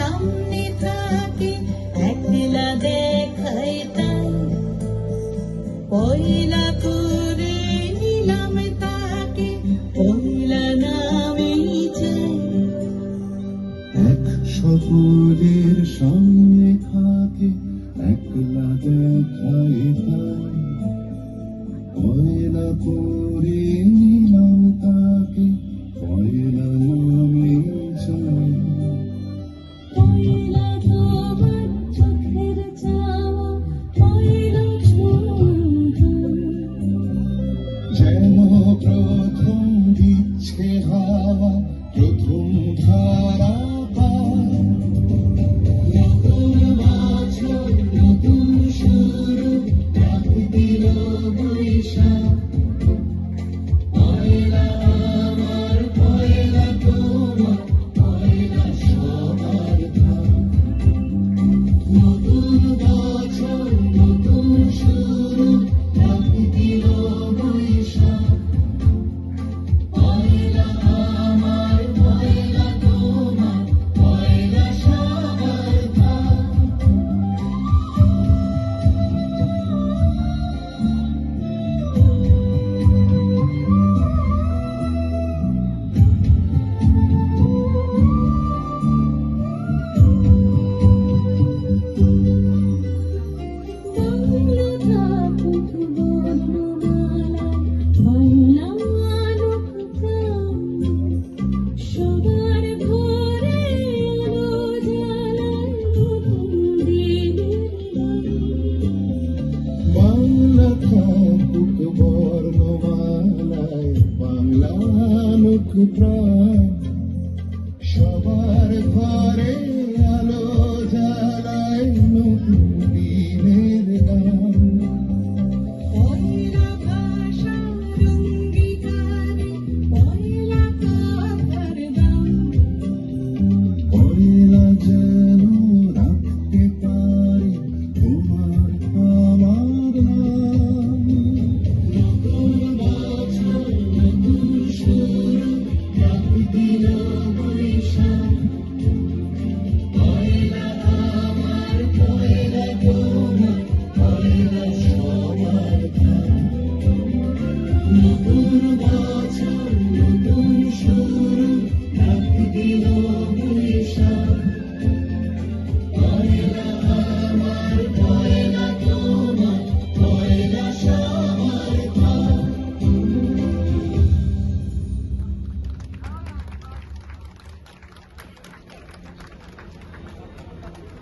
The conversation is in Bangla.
সামনে থাকে, একলা দেখাই তাই। পয়লা করে নিলাম তাকে, পয়লা নামে চাই। এক সবুরের সামনে থাকে, একলা দেখাই তাই। পয়লা করে Krishna. সবার ঘরে নতুন বছর